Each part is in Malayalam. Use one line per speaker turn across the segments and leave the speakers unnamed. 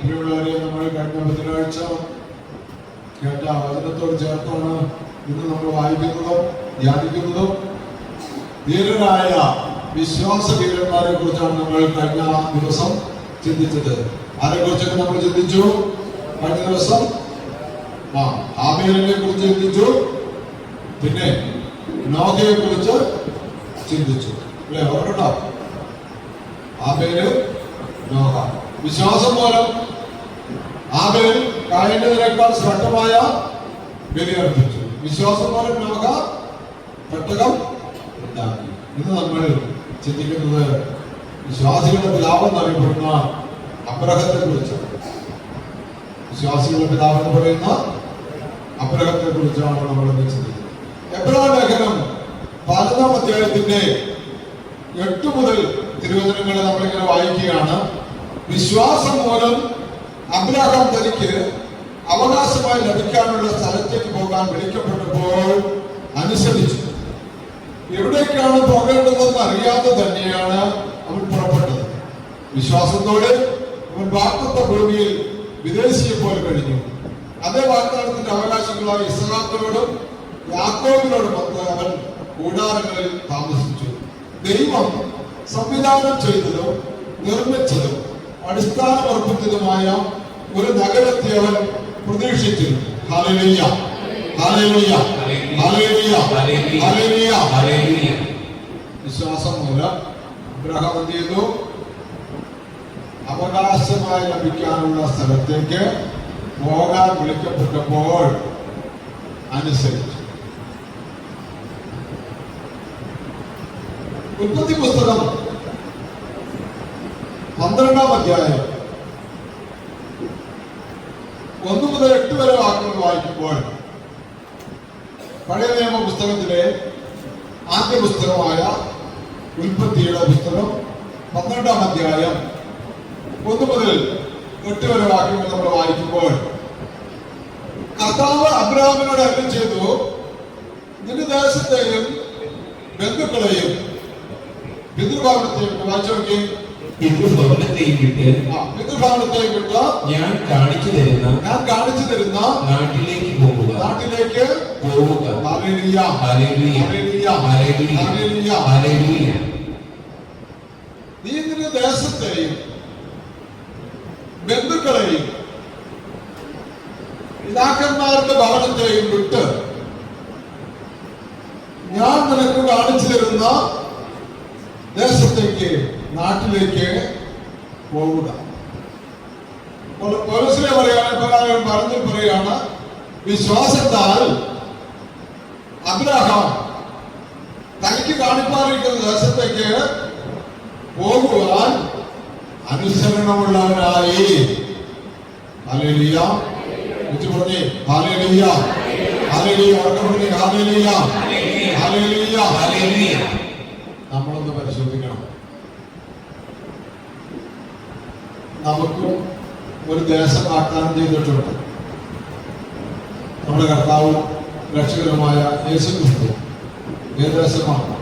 പ്രിയമുള്ളവരെ നമ്മൾ കഴിഞ്ഞ ബുധനാഴ്ച കേട്ട വചനത്തോട് ചേർത്താണ് ഇന്ന് നമ്മൾ വായിക്കുന്നതും ധ്യാനിക്കുന്നതും ധീരരായ വിശ്വാസ വീരന്മാരെ കുറിച്ചാണ് നമ്മൾ കഴിഞ്ഞ ദിവസം ചിന്തിച്ചത്. ആരെ കുറിച്ചൊക്കെ നമ്മൾ ചിന്തിച്ചു? കഴിഞ്ഞ ദിവസം? ആ ആമേലിനെ കുറിച്ച് ചിന്തിച്ചു. പിന്നെ നോഹയെ കുറിച്ച് ചിന്തിച്ചു. അല്ലെ? ഓർക്കട്ടോ പേര് നോഹ വിശ്വാസം മൂലം ആബേൽ കായന്റേതിനേക്കാൾ ശ്രദ്ധമായ ബലിയർപ്പിച്ചു വിശ്വാസം മൂലം നോഹ പെട്ടകം ഉണ്ടാക്കി. ഇന്ന് നമ്മൾ ചിന്തിക്കുന്നത് വിശ്വാസികളുടെ പിതാവ് എന്നറിയപ്പെടുന്ന അബ്രഹത്തെ കുറിച്ചാണ് വിശ്വാസികളുടെ പിതാവ് എന്ന് പറയുന്ന അബ്രഹത്തെ കുറിച്ചാണ് നമ്മൾ ചിന്തിക്കുന്നത്. എബ്രഹാം ലേഖനം പതിനൊന്നാം അധ്യായത്തിന്റെ എട്ട് മുതൽ തിരുവചനങ്ങൾ നമ്മളിങ്ങനെ വായിക്കുകയാണ്. വിശ്വാസം മൂലം അബ്രാഹാം തനിക്ക് അവകാശമായി ലഭിക്കാനുള്ള സ്ഥലത്തേക്ക് പോകാൻ വിളിക്കപ്പെട്ടപ്പോൾ അനുസരിച്ചു എവിടേക്കാണ് പോകേണ്ടതെന്ന് അറിയാതെ തന്നെയാണ് അവൻ പുറപ്പെട്ടത്. വിശ്വാസത്തോടെ അവൻ വാക്തത്വ ഭൂമിയിൽ വിദേശിയെ പോലെ കഴിഞ്ഞു. അതേ വാഗ്ദാനത്തിന്റെ അവകാശങ്ങളായ ഇസ്ലാത്തിനോടും യാക്കോബിനോടും ഒത്ത് അവൻ കൂടാരങ്ങളിൽ താമസിച്ചു. ദൈവം സംവിധാനം ചെയ്തതും നിർമ്മിച്ചതും അടിസ്ഥാനമർപ്പിച്ചതുമായ ഒരു നഗരത്തെ അവൻ പ്രതീക്ഷിച്ചിരുന്നു. വിശ്വാസം മൂലം അബ്രഹാം എന്ത് ചെയ്തു? അവകാശമായി ലഭിക്കാനുള്ള സ്ഥലത്തേക്ക് പോകാൻ വിളിക്കപ്പെട്ടപ്പോൾ അനുസരിച്ചു. ഉൽപ്പത്തി പുസ്തകം. പന്ത്രണ്ടാം അധ്യായം. ഒന്ന് മുതൽ എട്ട് വരെ വാക്കുകൾ വായിക്കുമ്പോൾ പഴയ നിയമ പുസ്തകത്തിലെ ആദ്യ പുസ്തകമായ ഉൽപ്പത്തിയുടെ പുസ്തകം പന്ത്രണ്ടാം അധ്യായം ഒന്ന് മുതൽ എട്ട് വരെ വാക്യങ്ങൾ നമ്മൾ വായിക്കുമ്പോൾ കർത്താവ് അബ്രാമിനോട് അരുളി ചെയ്തു നിന്റെ ദേശത്തെയും ബന്ധുക്കളെയും പിതൃഭവനത്തെയും വായിച്ചു നോക്കി
പിതൃഭവനത്തെയും വിട്ട്
പിതൃഭവനത്തെയും വിട്ട്
ഞാൻ കാണിച്ചു തരുന്ന
ഞാൻ കാണിച്ചു തരുന്ന
നാട്ടിലേക്ക് പോകുക
നാട്ടിലേക്ക്
പോവുക.
Hallelujah.
Hallelujah.
Hallelujah.
Hallelujah.
Hallelujah. നീ നിന്റെ ദേശത്തെയും ബന്ധുക്കളെയും പിതാക്കന്മാരുടെ ഭവനത്തെയും വിട്ട് ഞാൻ നിനക്ക് കാണിച്ചു തരുന്ന ദേശത്തേക്ക് നാട്ടിലേക്ക് പോവുക. പൗലോസിനെ പറയാണ് ഇപ്രകാരം പറഞ്ഞു പറയാണ് വിശ്വാസത്താൽ അബ്രഹാം തനിക്ക് കാണിപ്പാറിയിരിക്കുന്ന ദേശത്തേക്ക് പോകുവാൻ അനുസരണമുള്ളവരായി. വിളിച്ചു പറഞ്ഞേ ഹല്ലേലൂയ. ഹല്ലേലൂയ. ഉറക്കെ പറഞ്ഞേ ഹല്ലേലൂയ. ഹല്ലേലൂയ.
ഹല്ലേലൂയ.
നമ്മളൊന്ന് പരിശോധിക്കണം നമുക്കും ഒരു ദേശം വാഗ്ദാനം ചെയ്തിട്ടുണ്ട്. നമ്മുടെ കർത്താവും രക്ഷകരുമായ യേശു ക്രിസ്തു ഏത് ദേശമാണ്?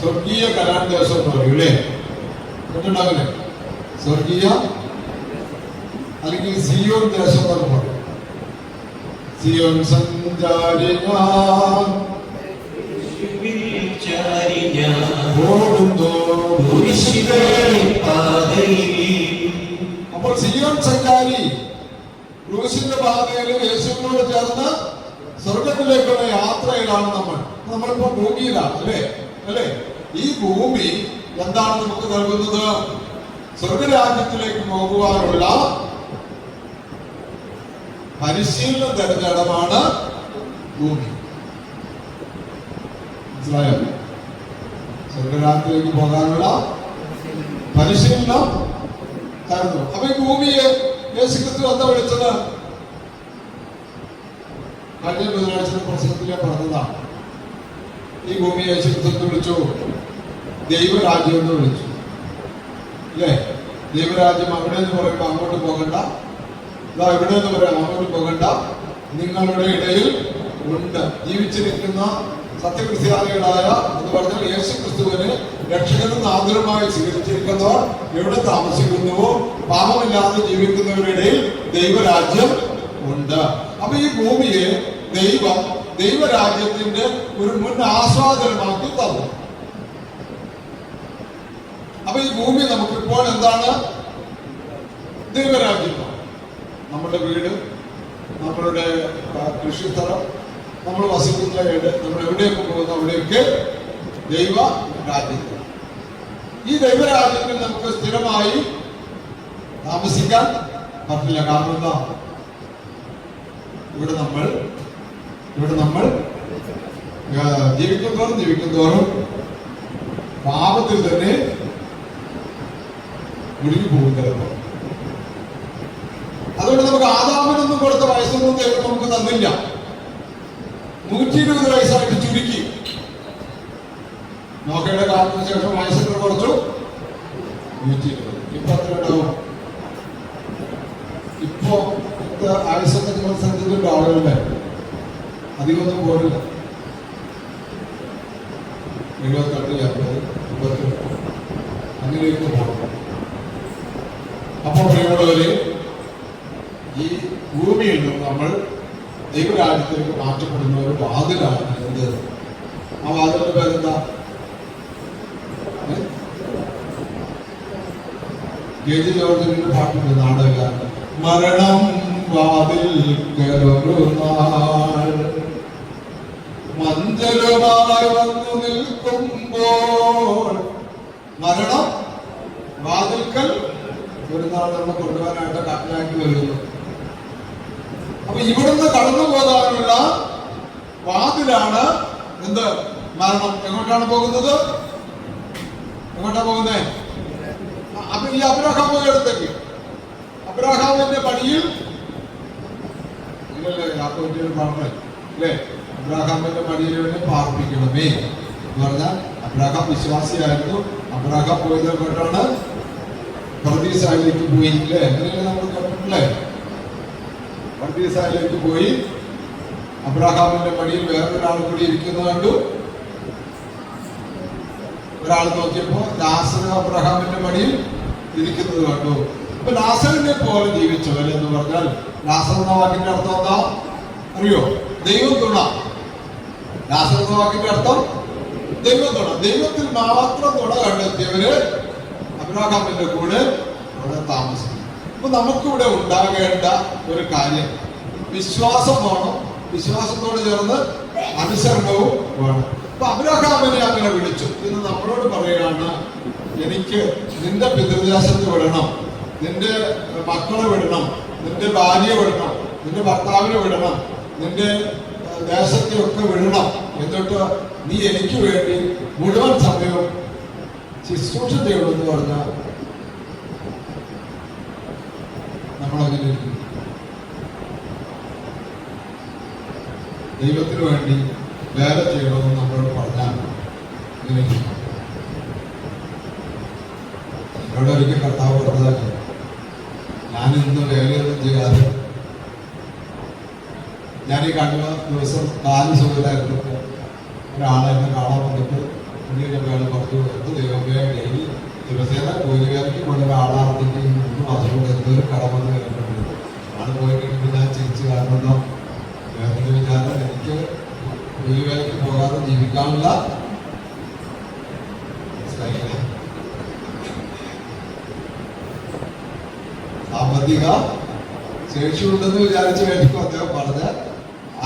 സ്വർഗീയ കരാൻ ദേശം എന്ന് പറയും അല്ലേ കേട്ടിട്ടുണ്ടാവില്ലേ? സ്വർഗീയ അല്ലെങ്കിൽ സിയോൻ ദേശം എന്ന് പറയും. സിയോൻ സഞ്ചാരി അപ്പോൾ സിയോൻ സഞ്ചാരി ക്രൂശിന്റെ പാതയിൽ യേശുവിനോട് ചേർന്ന് സ്വർഗത്തിലേക്കുള്ള യാത്രയിലാണ് നമ്മൾ. നമ്മളിപ്പോ ഭൂമിയിലാണ് അല്ലേ? അല്ലേ? ഈ ഭൂമി എന്താണ് നമുക്ക് നൽകുന്നത്? സ്വർഗരാജ്യത്തിലേക്ക് പോകുവാനുള്ള പരിശീലനം തരുന്ന ഇടമാണ് ഭൂമി. മനസ്സിലായോ? സ്വർഗരാജ്യത്തിലേക്ക് പോകാനുള്ള പരിശീലനം തരുന്നു. അപ്പൊ ഈ ഭൂമിയെ യേശുക്രിസ്തു എന്താ വിളിച്ചത് കഴിഞ്ഞ ബുധനാഴ്ച പ്രസംഗത്തിലെ പറഞ്ഞതാണ്. ഈ ഭൂമിയെ യേശുക്രിസ്തു വിളിച്ചു. ദൈവരാജ്യം എന്ന് വിളിച്ചു. അല്ലേ? ദൈവരാജ്യം അവിടെ നിന്ന് പറയുമ്പോൾ അങ്ങോട്ട് പോകണ്ട. ഇതാ ഇവിടെ നിന്ന് പറയാം അങ്ങോട്ട് പോകണ്ട. നിങ്ങളുടെ ഇടയിൽ ഉണ്ട്. ജീവിച്ചിരിക്കുന്ന സത്യക്രിസ്ത്യാനികളായ എന്ന് പറഞ്ഞാൽ യേശു ക്രിസ്തുവിനെ രക്ഷകനും നാദുരമായി സ്വീകരിച്ചിരിക്കുന്നവർ എവിടെ താമസിക്കുന്നുവോ പാപമില്ലാതെ ജീവിക്കുന്നവരുടെ ദൈവരാജ്യം ഉണ്ട്. അപ്പൊ ഈ ഭൂമിയെ ദൈവം ദൈവരാജ്യത്തിന്റെ ഒരു മുൻ ആസ്വാദനമാക്കി തന്നു. അപ്പൊ ഈ ഭൂമി നമുക്കിപ്പോൾ എന്താണ്? ദൈവരാജ്യം നമ്മുടെ വീട് നമ്മളുടെ കൃഷിസ്ഥലം നമ്മൾ വസിക്കുന്നതായിട്ട് നമ്മൾ എവിടെയൊക്കെ പോകുന്നു അവിടെയൊക്കെ ദൈവ രാജ്യത്ത്. ഈ ദൈവരാജ്യത്തിൽ നമുക്ക് സ്ഥിരമായി താമസിക്കാൻ പറ്റില്ല. കാരണം എന്താ? ഇവിടെ നമ്മൾ ഇവിടെ നമ്മൾ ആ, ജീവിക്കുന്നവരും ജീവിക്കുന്നവരും പാപത്തിൽ തന്നെ മുഴുകി പോകുന്നത് അതുകൊണ്ട് നമുക്ക് ആദാമിനൊന്നും കൊടുത്ത വയസ്സൊന്നും ദൈവം നമുക്ക് തന്നില്ല. നൂറ്റി ഇരുപത് വയസ്സായിട്ട് ചുരുക്കി. നോക്കയുടെ കാലത്തിന് ശേഷം വയസ്സുകൾ കുറച്ചു? നൂറ്റി ഇരുപത് ഇപ്പൊ എത്ര ഉണ്ടാവും? ഇപ്പൊ ആയുസൊക്കെ നിങ്ങൾ ആളുകളുടെ? അധികമൊന്നും പോരില്ല എഴുപത്തെട്ട് അമ്പത് എൺപത്തെട്ട് അങ്ങനെയൊക്കെ പോകണം അപ്പോൾ പ്രിയമുള്ളവരെ ഈ ഭൂമിയിൽ നിന്ന് നമ്മൾ ദൈവരാജ്യത്തിലേക്ക് മാറ്റപ്പെടുന്ന ഒരു വാതിലാണ് എന്ത് ആ വാതിലിന്റെ പേരെന്താ? കെ ജി ജോർജിന്റെ മരണം വാതിൽ നാൾ മഞ്ചലുമായി വന്നു നിൽക്കുമ്പോൾ മരണം വാതിൽക്കൽ ഒരു നാൾ നമ്മൾ കൊണ്ടുപോകാനായിട്ട് കപ്പിലാക്കി വരുന്നു. അപ്പൊ ഇവിടുന്ന് കടന്നു പോകാനുള്ള വാതിലാണ് എന്ത് മരണം. എങ്ങോട്ടാണ് പോകുന്നത്? എങ്ങോട്ടാ പോകുന്നേ? അപ്പൊ ഈ അബ്രഹാം പോയടുത്തേക്ക് അബ്രഹാമിന്റെ പണിയിൽ അല്ലേ? അബ്രഹാമിന്റെ പണിയിൽ വേണ്ടി പാർപ്പിക്കണമേ എന്ന് പറഞ്ഞാൽ അബ്രഹാം വിശ്വാസിയായിരുന്നു. അബ്രഹാം പോയത് എങ്ങോട്ടാണ്? പ്രതീക്ഷയിലേക്ക് പോയി. അങ്ങനെയല്ലേ നമ്മൾ കണ്ടിട്ടില്ലേ പർദീസായിലേക്ക് പോയി അബ്രഹാമിന്റെ മടിയിൽ വേറൊരാൾ കൂടി ഇരിക്കുന്നത് കണ്ടു. ഒരാൾ നോക്കിയപ്പോ ലാസർ അബ്രഹാമിന്റെ മടിയിൽ ഇരിക്കുന്നത് കണ്ടു. അപ്പൊ ലാസറിനെ പോലെ ജീവിച്ചവൻ എന്ന് പറഞ്ഞാൽ ലാസർ എന്ന വാക്കിന്റെ അർത്ഥം എന്താ? അറിയോ? ദൈവത്തുണ തുണ ലാസർ എന്ന വാക്കിന്റെ അർത്ഥം ദൈവത്തുണ ദൈവത്തിൽ മാത്രം തുണ കണ്ടെത്തിയവര് അബ്രഹാമിന്റെ കൂടെ അവിടെ താമസിക്കും അപ്പൊ നമുക്കിവിടെ ഉണ്ടാകേണ്ട ഒരു കാര്യം വിശ്വാസം വേണം. വിശ്വാസത്തോട് ചേർന്ന് അനുസരണവും വേണം. അപ്പൊ അബ്രഹാമിനെ അങ്ങനെ വിളിച്ചു. ഇന്ന് നമ്മളോട് പറയുകയാണ് എനിക്ക് നിന്റെ പിതൃദേശത്ത് വിടണം. നിന്റെ മക്കളെ വിടണം. നിന്റെ ഭാര്യയെ വിടണം. നിന്റെ ഭർത്താവിനെ വിടണം. നിന്റെ ദേശത്തെയൊക്കെ വിടണം. എന്നിട്ട് നീ എനിക്ക് വേണ്ടി മുഴുവൻ സമയവും ശുശ്രൂഷ ചെയ്യണമെന്ന് പറഞ്ഞാൽ നമ്മളങ്ങനെ ദൈവത്തിന് വേണ്ടി വേറെ ചെയ്യണമെന്ന് നമ്മളോട് പറഞ്ഞാൽ ഇങ്ങനെ. എന്നോട് ഒരിക്കൽ കർത്താവ് പറഞ്ഞതല്ലേ ഞാൻ ഇന്ന് വേലയൊന്നും ചെയ്യാതെ ഞാൻ ഈ കണ്ട ദിവസം നാല് സുഖത്തായിരുന്നപ്പോൾ ഒരാളെ എന്നെ കാണാൻ വന്നിട്ട് പുള്ളിയുടെ വേല പറഞ്ഞു. എന്ത് ദൈവമേ ഡെയിലി ദിവസേന കൂലിവേലയ്ക്ക് കൊണ്ട് ഒരാളാർത്തിട്ട് മൂന്ന് മാസം കൊണ്ട് എന്തൊരു കടമെന്ന് കേട്ടിട്ടുണ്ട്. അത് പോയി കഴിയുമ്പോൾ ഞാൻ ചിരിച്ചു കാരണം എന്താ വേറെ വിചാരം എനിക്ക് കൂലിവേലയ്ക്ക് പോകാതെ ജീവിക്കാനുള്ള? സാമ്പത്തിക ശേഷിയുണ്ടെന്ന് വിചാരിച്ച് വേണ്ടിക്കും അദ്ദേഹം പറഞ്ഞ.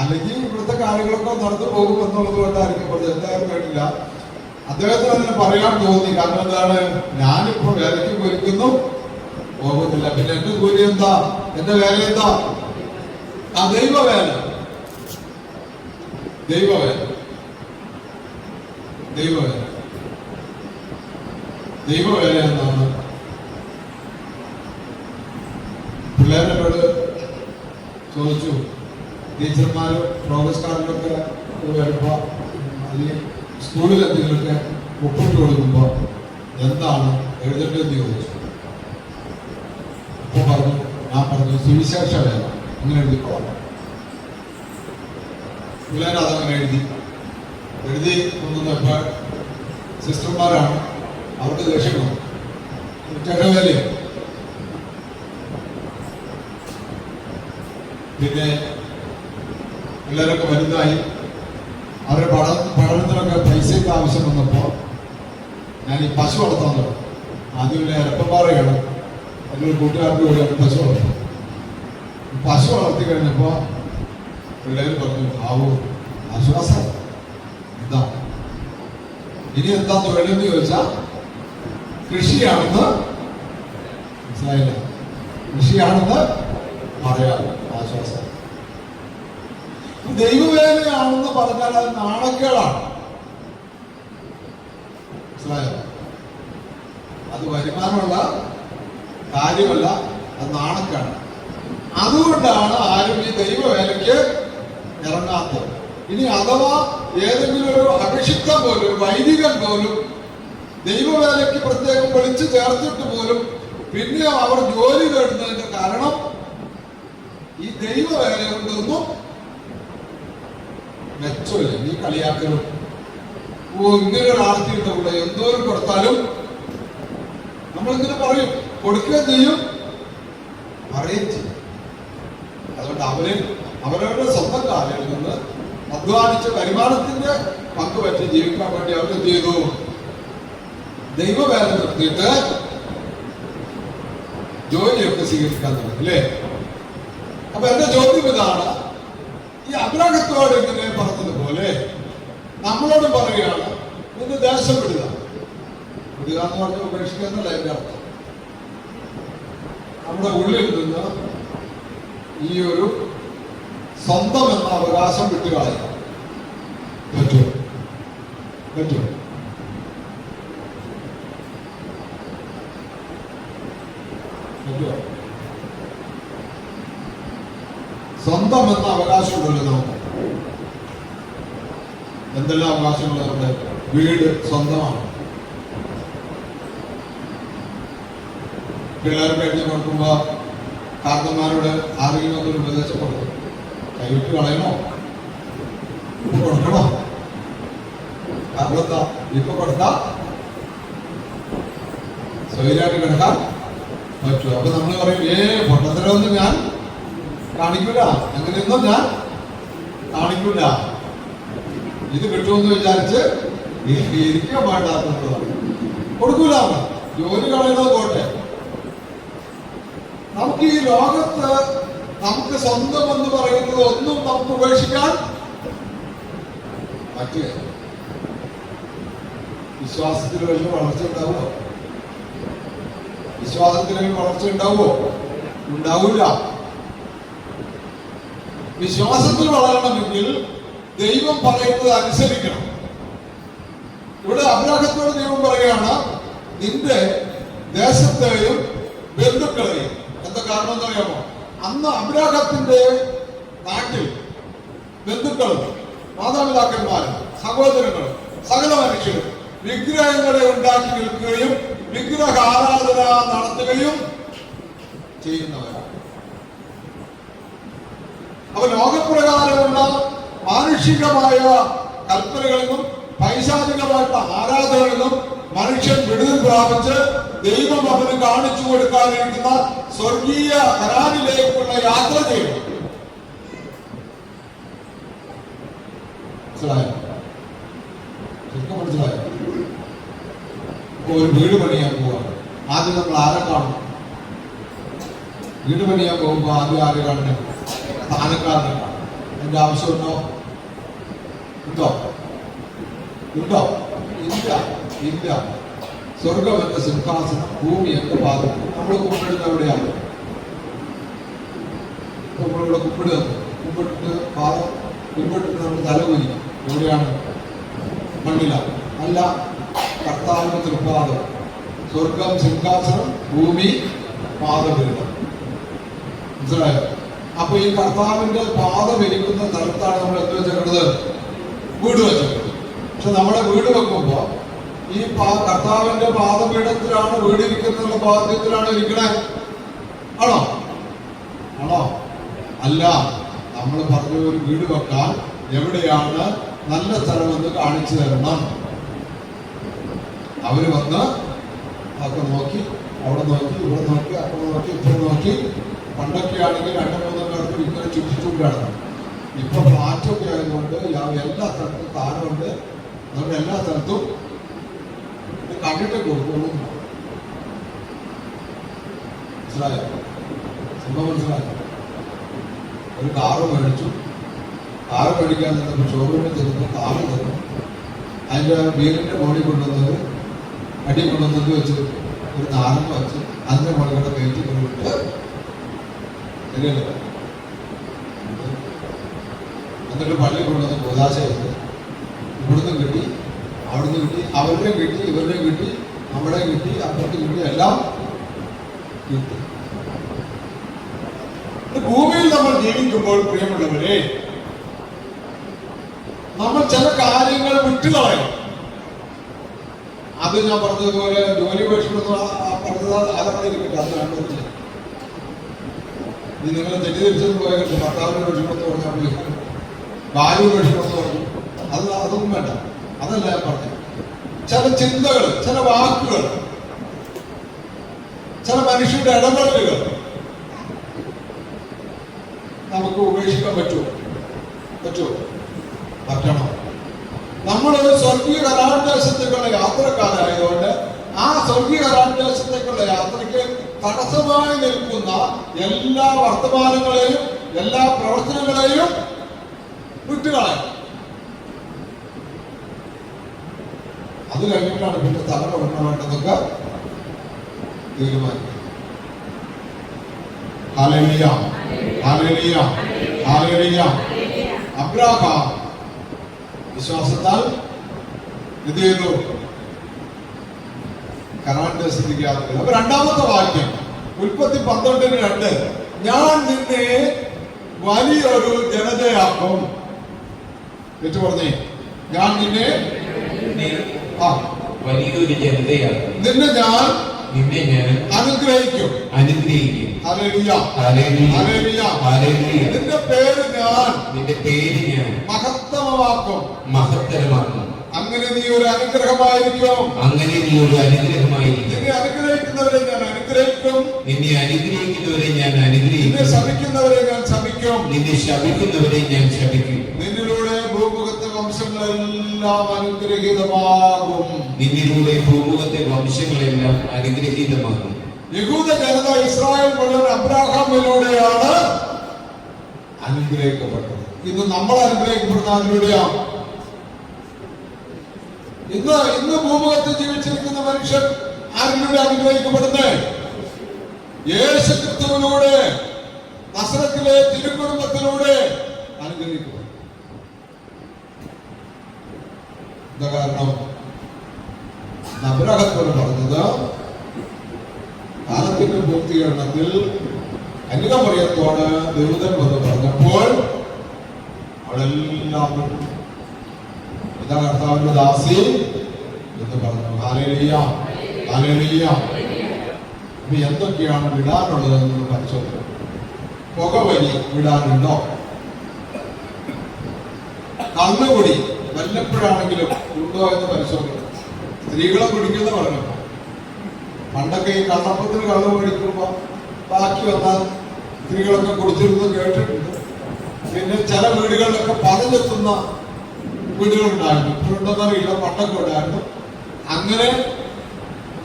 അല്ലെങ്കിൽ ഇവിടുത്തെ കാര്യങ്ങളൊക്കെ നടന്നു പോകും എന്നുള്ളത് കൊണ്ടായിരിക്കും പറഞ്ഞത് എന്തായാലും വേണ്ടില്ല അദ്ദേഹത്തിന് അതിന് പറയാൻ തോന്നി. കാരണം എന്താണ്? ഞാനിപ്പോ വേലയ്ക്ക് പോയിരിക്കുന്നു. പോകുന്നില്ല പിന്നെ എന്റെ കൂലി എന്താ? എന്റെ വേല എന്താ ആ ദൈവവേല. ദൈവവേല ദൈവവേല ദൈവവേല എന്നാണ് പിള്ളേരോട് ചോദിച്ചു ടീച്ചർമാരും പ്രോഗ്രസ്കാരിലൊക്കെ വരുമ്പോൾ അല്ലെങ്കിൽ സ്കൂളിൽ എന്തെങ്കിലുമൊക്കെ ഒപ്പിട്ട് കൊടുക്കുമ്പോൾ എന്താണ് എഴുതേണ്ടതെന്ന് ചോദിച്ചു. അപ്പൊ പറഞ്ഞു ഞാൻ പറഞ്ഞു സുവിശേഷ വേല അങ്ങനെ എഴുതിക്കോളാം. പിള്ളേർ അതങ്ങനെ എഴുതി. എഴുതി കൊണ്ടുവന്നപ്പോൾ സിസ്റ്റർമാരാണ്. അവർക്ക് വന്നു. ചേട്ടവേലേ പിന്നെ പിള്ളേരൊക്കെ വലുതായി. അവരുടെ പഠന പഠനത്തിനൊക്കെ പൈസയ്ക്ക് ആവശ്യം വന്നപ്പോൾ ഞാൻ ഈ പശു വളർത്താൻ തുടങ്ങി. ആദ്യം പിന്നെ എരപ്പമ്പാറയാണ് അതിലൊരു കൂട്ടുകാർക്ക് കൂടി അവർ പശു വളർത്തും. പശു വളർത്തി കഴിഞ്ഞപ്പോൾ പിള്ളേർ പറഞ്ഞു ആവോ ആശ്വാസം എന്താ? ഇനി എന്താ തൊഴിലെന്ന് ചോദിച്ചാൽ കൃഷിയാണെന്ന് മനസ്സിലായില്ല. കൃഷിയാണെന്ന് പറയാം ആശ്വാസം. ദൈവവേലയാണെന്ന് പറഞ്ഞാൽ അത് നാണക്കേടാണ്. മനസ്സിലായോ? അത് വരുമാനമുള്ള കാര്യമല്ല അത് നാണക്കാണ് അതുകൊണ്ടാണ് ആരും ഈ ദൈവവേലയ്ക്ക് ഇറങ്ങാത്തത്. ഇനി അഥവാ ഏതെങ്കിലും ഒരു അഭിഷിക്തം പോലും ഒരു വൈദികൻ പോലും ദൈവവേലയ്ക്ക് പ്രത്യേകം വിളിച്ചു ചേർത്തിട്ട് പോലും പിന്നെ അവർ ജോലി നേടുന്നതിന്റെ കാരണം ഈ ദൈവവേല കൊണ്ടൊന്നും മെച്ചമില്ല. നീ കളിയാക്കലും ഓ ഇങ്ങനെ ഒരു കൂടെ എന്തോരം കൊടുത്താലും നമ്മളിങ്ങനെ പറയും. കൊടുക്കുകയും ചെയ്യും. പറയുകയും ചെയ്യും. അതുകൊണ്ട് അവരെ അവരവരുടെ സ്വന്തം കാലിൽ നിന്ന് അധ്വാനിച്ച വരുമാനത്തിന്റെ പങ്ക് പറ്റി ജീവിക്കാൻ വേണ്ടി അവർ എന്ത് ചെയ്തു? ദൈവവേദന നിർത്തിയിട്ട് ജോലിയൊക്കെ സ്വീകരിക്കാൻ തുടങ്ങി അല്ലേ? അപ്പൊ എന്റെ ചോദ്യം ഇതാണ് ഈ അബ്രാഹത്തോട് ഇങ്ങനെ പറഞ്ഞതുപോലെ നമ്മളോട് പറയുകയാണ് നിന്റെ ദേശം വിടുക. വിടുക എന്ന് പറഞ്ഞാൽ ഉപേക്ഷിക്കുക എന്നല്ല എന്റെ അർത്ഥം. നമ്മുടെ ഉള്ളിൽ നിന്ന് ഈ ഒരു സ്വന്തം എന്ന അവകാശം വിട്ടുകളയുക പറ്റുമോ പറ്റുമോ പറ്റുമോ സ്വന്തം എന്ന അവകാശമുണ്ടല്ലോ എന്തെല്ലാം അവകാശങ്ങൾ നമ്മുടെ വീട് സ്വന്തമാണ്. പിള്ളേരുടെ എഴുതി കൊടുക്കുമ്പോ കാർന്നന്മാരോട് ആരെങ്കിലും കൈവിട്ട് കളയണോ ഇപ്പൊ കൊടുക്കണോ കാരണത്താ ഇപ്പൊ കൊടുത്താ സ്വൈരായിട്ട് കിടക്കാൻ പറ്റുമോ അപ്പൊ നമ്മൾ പറയും ഏ പൊട്ടത്തരമൊന്നും ഞാൻ കാണിക്കൂല. അങ്ങനെയൊന്നും ഞാൻ കാണിക്കൂല. ഇത് കിട്ടുമെന്ന് വിചാരിച്ച് ഇരിക്കാൻ പാടാത്തതാണ് കൊടുക്കൂല. ജോലി കളയണോ പോട്ടെ? നമുക്ക് ഈ ലോകത്ത് നമുക്ക് സ്വന്തം എന്ന് പറയുന്നത് ഒന്നും നമുക്ക് ഉപേക്ഷിക്കാൻ പറ്റുക വിശ്വാസത്തിൽ വലിയ വളർച്ച ഉണ്ടാവുമോ? വിശ്വാസത്തിൽ വലിയ വളർച്ച ഉണ്ടാവുമോ? ഉണ്ടാവില്ല. വിശ്വാസത്തിൽ വളരണമെങ്കിൽ ദൈവം പറയുന്നത് അനുസരിക്കണം. ഇവിടെ അബ്രാഹത്തോട് ദൈവം പറയുകയാണ് നിന്റെ ദേശത്തെയും ബന്ധുക്കളെയും. എന്താ കാരണം എന്നറിയാമോ അന്ന് അബ്രാഹത്തിന്റെ നാട്ടിൽ ബന്ധുക്കളും മാതാപിതാക്കന്മാരും സഹോദരങ്ങളും സകല മനുഷ്യരും വിഗ്രഹങ്ങളെ ഉണ്ടാക്കി നിൽക്കുകയും വിഗ്രഹ ആരാധന നടത്തുകയും ചെയ്യുന്നവരാണ്. അപ്പൊ ലോകപ്രകാരമുള്ള മാനുഷികമായ കൽപ്പനകളിൽ നിന്നും പൈശാചികമായിട്ടുള്ള ആരാധനകളിൽ നിന്നും മനുഷ്യൻ വിടുതൽ പ്രാപിച്ച് ദൈവം അവന് കാണിച്ചു കൊടുക്കാനിരിക്കുന്ന സ്വർഗീയ കരാനിലേക്കുള്ള യാത്ര ചെയ്യണം. മനസ്സിലായോ? ഒരു വീട് പണിയാൻ പോവാണ് ആദ്യം നമ്മൾ ആരെ കാണും? വീട് പണിയാൻ പോകുമ്പോൾ ആദ്യം ആരെ കാണണം? സ്ഥാനക്കാരനെ കാണും അതിന്റെ ആവശ്യമുണ്ടോ ഉണ്ടോ? ഉണ്ടോ? ഇല്ല. ഇല്ല. സ്വർഗം എന്ന സിംഹാസനം ഭൂമി എന്ന പാദം നമ്മൾ കുമ്പിടുന്ന എവിടെയാണ്? നമ്മളിവിടെ കുപ്പിടുക കുപ്പിട്ടിട്ട് പാദം കുപ്പിട്ടിട്ട് നമ്മൾ തല കുനിക്കും. എവിടെയാണ്? മണ്ണില. അല്ല കർത്താവിന്റെ തൃപ്പാദം സ്വർഗം സിംഹാസനം ഭൂമി പാദപീഠം. മനസ്സിലായോ? അപ്പൊ ഈ കർത്താവിന്റെ പാദം ഇരിക്കുന്ന സ്ഥലത്താണ് നമ്മൾ എന്ത് വെച്ചേക്കുന്നത് വീട് വെച്ചേക്കുന്നത് പക്ഷെ നമ്മുടെ വീട് വെക്കുമ്പോ ഈ കർത്താവിന്റെ പാദപീഠത്തിലാണ് വീടിരിക്കുന്ന ഭാഗ്യത്തിലാണ് ഇരിക്കണേ. ആണോ? അല്ല നമ്മൾ പറഞ്ഞ ഒരു വീട് വെക്കാൻ എവിടെയാണ് നല്ല സ്ഥലമെന്ന് കാണിച്ചു തരണം. അവർ വന്ന് അതൊക്കെ നോക്കി അവിടെ നോക്കി ഇവിടെ നോക്കി അവിടെ നോക്കി ഇവിടെ നോക്കി. പണ്ടൊക്കെ ആണെങ്കിൽ രണ്ടു മൂന്ന് പേർക്ക് ഇങ്ങനെ ചുറ്റിച്ചുകൊണ്ടാണ്. ഇപ്പൊ ഫ്ലാറ്റൊക്കെ ആയതുകൊണ്ട് എല്ലാ സ്ഥലത്തും താരമുണ്ട്. അതുകൊണ്ട് എല്ലാ സ്ഥലത്തും കണ്ടിട്ട് കൊടുക്കുള്ളൂ മനസ്സിലായോ? സംഭവം മനസ്സിലായോ? ഒരു കാറ് മേടിച്ചു. കാറ് മേടിക്കാൻ നിന്നപ്പോൾ ഷോറൂമിൽ ചെന്നപ്പോൾ കാറ് തന്നു അതിന്റെ വീടിന്റെ ബോഡി കൊണ്ടുവന്നത് അടി കൊണ്ടുവന്നത് വെച്ച് ഒരു നാരങ്ങ വെച്ച് അതിന്റെ മുകളിലൂടെ കയറ്റി കൊണ്ടുവിട്ട് എന്നിട്ട് പള്ളി കൊണ്ടുവന്ന് കൂതാശ ചെയ്ത് ഇവിടുന്ന് കിട്ടി അവിടുന്ന് കിട്ടി അവരുടെയും കിട്ടി ഇവരുടെയും കിട്ടി നമ്മുടെയും കിട്ടി അപ്പുറത്ത് കിട്ടി എല്ലാം കിട്ടി. ഭൂമിയിൽ നമ്മൾ ജീവിക്കുമ്പോൾ പ്രിയമുള്ളവരെ നമ്മൾ ചില കാര്യങ്ങൾ വിട്ടുകളയും. അത് ഞാൻ പറഞ്ഞതുപോലെ ജോലി ഉപേക്ഷിക്കുന്നത് പറഞ്ഞത് നിങ്ങൾ തെറ്റിദ്ധരിച്ചത് പോയിട്ട് ഭർത്താവിനെ ഉപേക്ഷിക്കണമെന്ന് പറഞ്ഞാൽ ഭാര്യ ഉപേക്ഷിക്കണമെന്ന് പറഞ്ഞു. അത് അതൊന്നും വേണ്ട. അതല്ല ഞാൻ ചില ചിന്തകൾ ചില വാക്കുകൾ ചില മനുഷ്യരുടെ ഇടപെടലുകൾ നമുക്ക് ഉപേക്ഷിക്കാൻ പറ്റുമോ? പറ്റുമോ? പറ്റണം. നമ്മൾ സ്വർഗീയ കലാദേശത്തേക്കുള്ള യാത്രക്കാരായതുകൊണ്ട് ആ സ്വർഗീയ കലാദേശത്തേക്കുള്ള യാത്രയ്ക്ക് തടസ്സമായി നിൽക്കുന്ന എല്ലാ വർത്തമാനങ്ങളെയും എല്ലാ പ്രവർത്തനങ്ങളെയും വിട്ടുകളയും. അത് കഴിഞ്ഞിട്ടാണ് പിന്നെ തലമുറ വേണ്ടതൊക്കെ തീരുമാനിക്കുന്നത്. ഹല്ലേലൂയ ഹല്ലേലൂയ ഹല്ലേലൂയ അബ്രാഹാം വിശ്വാസത്താൽ ഇത് ചെയ്തു കനാൻ ദേശത്തേക്ക് അപ്പൊ രണ്ടാമത്തെ വാക്യം. ഉൽപ്പത്തി പന്ത്രണ്ടിന് രണ്ട്. ഞാൻ നിന്നെ വലിയൊരു ജനതയാക്കും. ഏറ്റു പറഞ്ഞേ. ഞാൻ നിന്നെ
നിന്നെ
ആ.
വലിയൊരു ജനതയാക്കും.
നിന്നെ ഞാൻ
നിന്നെ ഞാൻ
അനുഗ്രഹിക്കും.
അനുഗ്രഹിക്കും.
നിന്റെ പേര് ഞാൻ.
നിന്റെ പേര് ഞാൻ
മഹത്തമമാക്കും.
മഹത്തരമാക്കും.
അങ്ങനെ നീ ഒരു അനുഗ്രഹമായിരിക്കും.
അങ്ങനെ നീ ഒരു അനുഗ്രഹമായിരിക്കും.
നിന്നെ അനുഗ്രഹിക്കുന്നവരെ ഞാൻ അനുഗ്രഹിക്കും.
നിന്നെ അനുഗ്രഹിക്കുന്നവരെ ഞാൻ അനുഗ്രഹിക്കും.
നിന്നെ ശമിക്കുന്നവരെ ഞാൻ ശമിക്കും
നിന്നെ ശപിക്കുന്നവരെ ഞാൻ ശപിക്കും.
നിന്നിലൂടെ ഭൂമുഖത്തെ വംശങ്ങളെല്ലാം അനുഗ്രഹീതമാകും.
നിന്നിലൂടെ ഭൂമുഖത്തെ വംശങ്ങളെല്ലാം അനുഗ്രഹീതമാകും.
യഹൂദ ജനത ഇസ്രായേൽ മുഴുവൻ അബ്രാഹാമിലൂടെയാണ് അനുഗ്രഹിക്കപ്പെട്ടത്. ഇന്ന് നമ്മൾ അനുഗ്രഹിക്കപ്പെടുന്ന അതിലൂടെയാണ് ഇന്ന് ഇന്ന് ഭൂമുഖത്ത് ജീവിച്ചിരിക്കുന്ന മനുഷ്യൻ ആരിലൂടെ അനുഗ്രഹിക്കപ്പെടുന്നേ? യേശു ക്രിസ്തുവിലൂടെ നസ്രത്തിലെ തിരുക്കുടുംബത്തിലൂടെ അനുഗ്രഹിക്കപ്പെടും. എന്താ കാരണം നബരഹത്തോട് പറഞ്ഞത് കാലത്തിന്റെ പൂർത്തീകരണത്തിൽ കന്യകമറിയത്തോട് ദൂതൻ വന്ന് പറഞ്ഞപ്പോൾ അവളെല്ലാം. ഇതാ കർത്താവിന്റെ ദാസി എന്ന് പറഞ്ഞു. ഹാലേലിയ ഹാലേലിയ ഇനി എന്തൊക്കെയാണ് വിടാനുള്ളതെന്ന് പരിശോധന പുകവലി വിടാനുണ്ടോ? കള്ളുകുടി വല്ലപ്പോഴാണെങ്കിലും ഉണ്ടോ എന്ന് പരിശോധന സ്ത്രീകളെ കുടിക്കുന്ന പറഞ്ഞു പണ്ടൊക്കെ ഈ കള്ളപ്പത്തിന് കള്ളു മേടിക്കുമ്പോ ബാക്കി വന്നാൽ സ്ത്രീകളൊക്കെ കുടിച്ചിരുന്നു കേട്ടിട്ടുണ്ട്. പിന്നെ ചില വീടുകളിലൊക്കെ പലതെത്തുന്ന വീടുകളുണ്ടായിരുന്നു. ഇപ്പോഴുണ്ടെന്നറിയില്ല പണ്ടൊക്കെ ഉണ്ടായിരുന്നു. അങ്ങനെ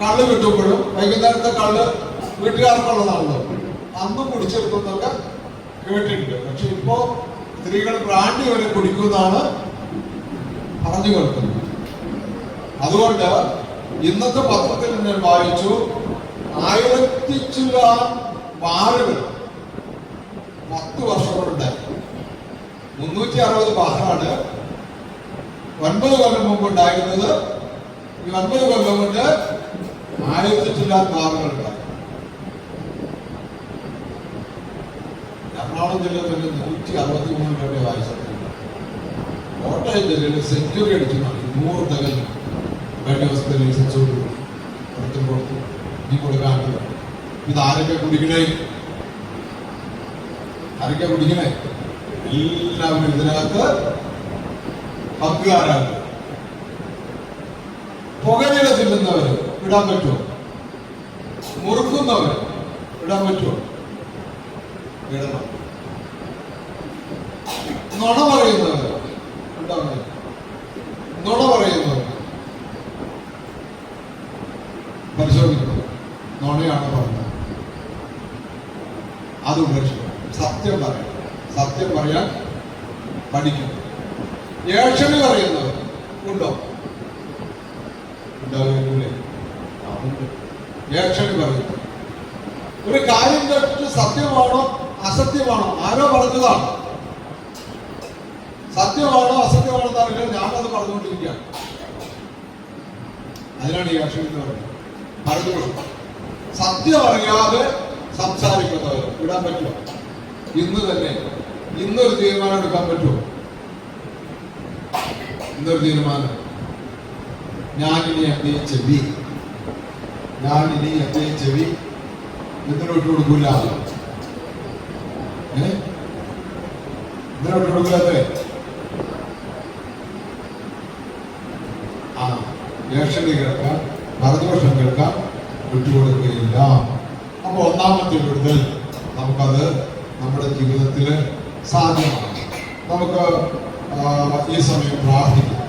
കള്ള് കിട്ടുമ്പോഴും വൈകുന്നേരത്തെ കള്ള് വീട്ടുകാർക്കുള്ളതാണല്ലോ. അന്ന് കുടിച്ചെടുത്തൊക്കെ കേട്ടിട്ടുണ്ട്. പക്ഷെ ഇപ്പോ സ്ത്രീകൾ ബ്രാൻഡി വരെ കുടിക്കുന്നതാണ് പറഞ്ഞു കേൾക്കുന്നു. അതുകൊണ്ട് ഇന്നത്തെ പത്രത്തിൽ ഞാൻ വായിച്ചു ആയിരത്തി ചില ബാറുകൾ പത്ത് വർഷം കൊണ്ടുണ്ടായി മുന്നൂറ്റി അറുപത് ബാറാണ് ഒൻപത് കൊല്ലം മുമ്പ് ഉണ്ടായിരുന്നത്. ഈ ഒൻപത് കൊല്ലം കൊണ്ട് ആയിരത്തി ചില്ലാൻ ബാറുകൾ ഉണ്ടായി. എറണാകുളം ജില്ലയിൽ നൂറ്റി അറുപത്തി മൂന്ന് വായിച്ചിട്ടുണ്ട് കോട്ടയം ജില്ലയിൽ സെഞ്ചുറി അടിച്ചു മാറി നൂറ് തകൽ വേണ്ട ദിവസത്തെ ലൈസൻസ് പുറത്തും പുറത്തും. ഈ കൊടുക്കാനുള്ളത് ഇത് ആരൊക്കെ കുടിക്കണേ? ആരൊക്കെ കുടിക്കണേ? എല്ലാവരും ഇതിനകത്ത് ഹക്കുകാരാണ് പുകയില ചെല്ലുന്നവര് ഇടാൻ പറ്റുമോ? മുറുക്കുന്നവര് ഇടാൻ പറ്റുമോ? ഇടണം. നുണ പറയുന്നവര് പറ്റും നുണ പറയുന്നവര് പരിശോധിക്കണം. നുണയാണ് പറഞ്ഞത്. അത് ഉപേക്ഷിക്കണം. സത്യം പറയാം സത്യം പറയാൻ പഠിക്കണം. ഏഷണി പറയുന്നത് ഉണ്ടോ? ഉണ്ടാവില്ലേ. ഏഷണി പറയുന്നു. ഒരു കാര്യം കേട്ടിട്ട് സത്യമാണോ? അസത്യമാണോ? ആരോ പറഞ്ഞതാണ്. സത്യമാണോ അസത്യമാണോ എന്ന് ഞാൻ ഞാനത് പറഞ്ഞുകൊണ്ടിരിക്കുകയാണ്. അതിനാണ് ഈ ആക്ഷൻ എന്ന് പറയുന്നത്. പരദോഷം സത്യം അറിയാതെ സംസാരിക്കുന്നവർ വിടാൻ പറ്റുമോ? ഇന്ന് തന്നെ. ഇന്നൊരു തീരുമാനം എടുക്കാൻ പറ്റുമോ? ഇന്നൊരു തീരുമാനം. ഞാനിനി ഈ ചെവി. ഞാനിനി ഈ ചെവി എന്തിനോട്ട് കൊടുക്കൂല. ഏ? എന്തിനോട്ട് ആ ഏഷണി കേൾക്കാൻ പരദോഷം കേൾക്കാൻ വിട്ടുകൊടുക്കുകയില്ല. അപ്പൊ ഒന്നാമത്തെ വിടുതൽ നമുക്കത് നമ്മുടെ ജീവിതത്തിൽ സാധ്യമാണ്. നമുക്ക് ഈ സമയം പ്രാർത്ഥിക്കാം.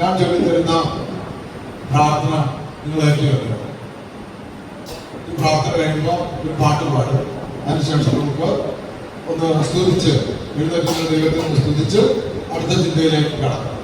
ഞാൻ ചൊല്ലിത്തരുന്ന പ്രാർത്ഥന നിങ്ങൾ ഏറ്റവും ഈ പ്രാർത്ഥന കഴിയുമ്പോൾ ഒരു പാട്ട് പാടും. അതിനുശേഷം നമുക്ക് ഒന്ന് സ്തുതിച്ച് എഴുന്നേറ്റുന്ന ദൈവത്തെ ഒന്ന് സ്തുതിച്ച് അടുത്ത ചിന്തയിലേക്ക് കടക്കാം.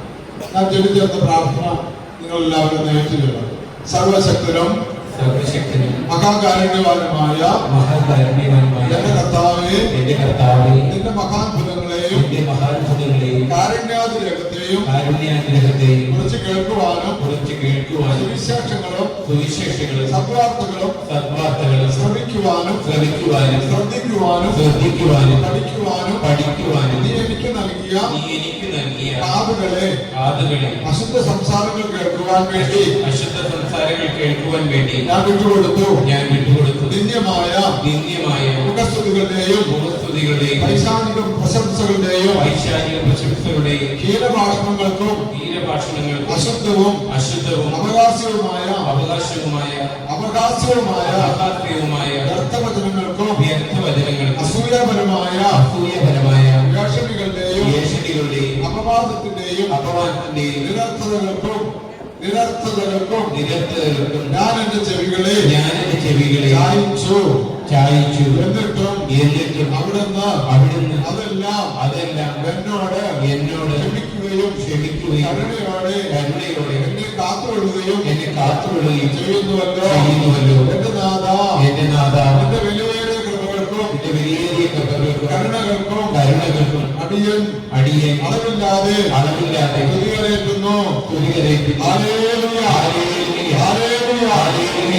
ഞാൻ ചൊല്ലിത്തരുന്ന പ്രാർത്ഥന നിങ്ങൾ എല്ലാവരും ഏറ്റുചൊല്ലണം സർവശക്തനും
സർവശക്തനും
മഹാകാരുണ്യവാനുമായ
മഹാകാരുണ്യവാനുമായ
എന്റെ കർത്താവെ
എന്റെ കർത്താവെ
നിന്റെ മഹാത്ഭുതങ്ങളെയും
എന്റെ മഹാത്ഭുതങ്ങളെയും
കാരുണ്യാതിരകത്തെയും
കാരുണ്യാഗ്രഹത്തെയും
കുറിച്ച് കേൾക്കുവാനും
കുറിച്ച് കേൾക്കുവാനും
സുവിശേഷങ്ങളും
സുവിശേഷങ്ങളും
സദ്വാർത്തകളും
സദ്വാർത്തകളും
ശ്രമിക്കുവാനും
ശ്രമിക്കുവാനും
ശ്രദ്ധിക്കുവാനും
ശ്രദ്ധിക്കുവാനും
പഠിക്കുവാനും
പഠിക്കുവാനും
നീ എനിക്ക് നൽകിയ
എനിക്ക് നൽകിയ
കാതുകളെ
കാതുകളെ
അശുദ്ധ സംസാരങ്ങൾ കേൾക്കുവാൻ വേണ്ടി
അശുദ്ധ സംസാരങ്ങൾ കേൾക്കുവാൻ വേണ്ടി
ഞാൻ വിട്ടുകൊടുത്തു.
ഞാൻ വിട്ടുകൊടുത്തു.
നിന്ദ്യമായ
നിന്ദ്യമായ
മുഖസ്തുതികളുടെയും
മുഖസ്തുതികളുടെയും
വൈശാലിക പ്രശംസകളുടെയും
വൈശാലിക പ്രശംസകളുടെയും
ഹീനഭാഷണങ്ങൾക്കും
ധീരഭാഷണങ്ങൾക്കും
അശുദ്ധവും
അശുദ്ധവും
അവകാശവുമായ
അവകാശവുമായ
അവകാശവുമായ
അസാധ്യവുമായ
നിരർത്ഥതകൾക്കും
നിരന്തരങ്ങൾക്കും
ഞാൻ എന്റെ ചെവികളെ
ഞാൻ എന്റെ ചെവികളെ
ചായച്ചു.
ചായച്ചു.
എന്നിട്ടും
എന്നിട്ടും
അവിടുന്ന്
അവിടുന്ന്
അതെല്ലാം
അതെല്ലാം
എന്നോട്
എന്നോട്
ക്ഷമിക്കുകയും
ക്ഷമിക്കുകയും
കരുണയോടെ
കരുണയോടെ
എന്നെ കാത്തുകൊള്ളുകയും
എന്നെ കാത്തുകൊള്ളുകയും
ചെയ്യുന്നുവല്ലോ.
ചെയ്യുന്നുവല്ലോ.
എന്റെ നാഥ.
എന്റെ നാഥ.
എന്റെ
വലിയ கருணகருக்கும்
കരുണകൾക്കും
കരുണകൾക്കും
അടിയൻ
അടിയൻ
അളവില്ലാതെ
അളവില്ലാതെ
തുതികളേക്കുന്നു
തുതികളേക്കുന്നു
ആരേലും ആരേലും ആരേലും ആരേലും